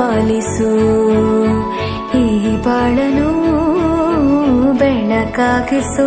ಪಾಲಿಸು. ಈ ಬಾಳನು ಬೆಳಕಾಗಿಸು